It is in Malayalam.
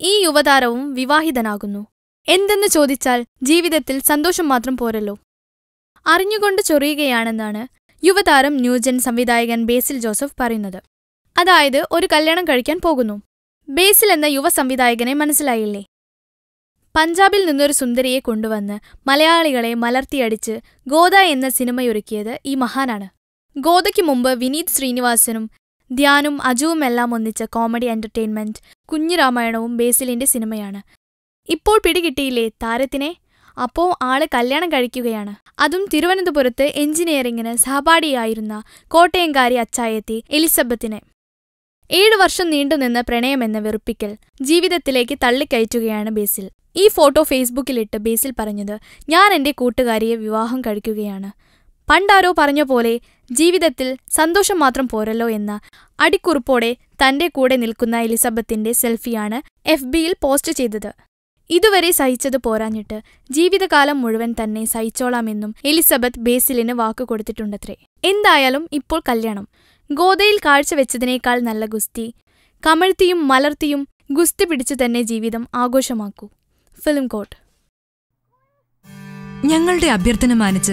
ഈ യുവതാരവും വിവാഹിതനാകുന്നു. എന്തെന്ന് ചോദിച്ചാൽ ജീവിതത്തിൽ സന്തോഷം മാത്രം പോരല്ലോ. അറിഞ്ഞുകൊണ്ട് ചൊറിയുകയാണെന്നാണ് യുവതാരം ന്യൂജൻ സംവിധായകൻ ബേസിൽ ജോസഫ് പറയുന്നത്. അതായത് ഒരു കല്യാണം കഴിക്കാൻ പോകുന്നു. ബേസിൽ എന്ന യുവ സംവിധായകനെ മനസ്സിലായില്ലേ? പഞ്ചാബിൽ നിന്നൊരു സുന്ദരിയെ കൊണ്ടുവന്ന് മലയാളികളെ മലർത്തിയടിച്ച് ഗോദ എന്ന സിനിമയൊരുക്കിയത് ഈ മഹാനാണ്. ഗോദയ്ക്ക് മുമ്പ് വിനീത് ശ്രീനിവാസനും ധ്യാനും അജുവുമെല്ലാം ഒന്നിച്ച കോമഡി എന്റർടൈൻമെന്റ് കുഞ്ഞിരാമായണവും ബേസിലിന്റെ സിനിമയാണ് ഇപ്പോൾ പിടികിട്ടിയില്ലേ താരത്തിനെ? അപ്പോ ആൾ കല്യാണം കഴിക്കുകയാണ്. അതും തിരുവനന്തപുരത്ത് എഞ്ചിനീയറിംഗിന് സഹപാഠിയായിരുന്ന കോട്ടയംകാരി അച്ചായത്തി എലിസബത്തിനെ. ഏഴു വർഷം നീണ്ടുനിന്ന പ്രണയമെന്ന വെറുപ്പിക്കൽ ജീവിതത്തിലേക്ക് തള്ളിക്കയറ്റുകയാണ് ബേസിൽ. ഈ ഫോട്ടോ ഫേസ്ബുക്കിലിട്ട് ബേസിൽ പറഞ്ഞത് ഞാൻ എന്റെ കൂട്ടുകാരിയെ വിവാഹം കഴിക്കുകയാണ്. പണ്ടാരോ പറഞ്ഞ പോലെ ജീവിതത്തിൽ സന്തോഷം മാത്രം പോരല്ലോ എന്ന അടിക്കുറിപ്പോടെ തന്റെ കൂടെ നിൽക്കുന്ന എലിസബത്തിന്റെ സെൽഫിയാണ് എഫ് ബിയിൽ പോസ്റ്റ് ചെയ്തത്. ഇതുവരെ സഹിച്ചത് പോരാഞ്ഞിട്ട് ജീവിതകാലം മുഴുവൻ തന്നെ സഹിച്ചോളാമെന്നും എലിസബത്ത് ബേസിലിന് വാക്കു കൊടുത്തിട്ടുണ്ടത്രേ. എന്തായാലും ഇപ്പോൾ കല്യാണം. ഗോതയിൽ കാഴ്ചവെച്ചതിനേക്കാൾ നല്ല ഗുസ്തി. കമഴ്ത്തിയും മലർത്തിയും ഗുസ്തി പിടിച്ചു തന്നെ ജീവിതം ആഘോഷമാക്കൂ. ഫിലിം കോട്ട് ഞങ്ങളുടെ അഭ്യർത്ഥന മാനിച്ച്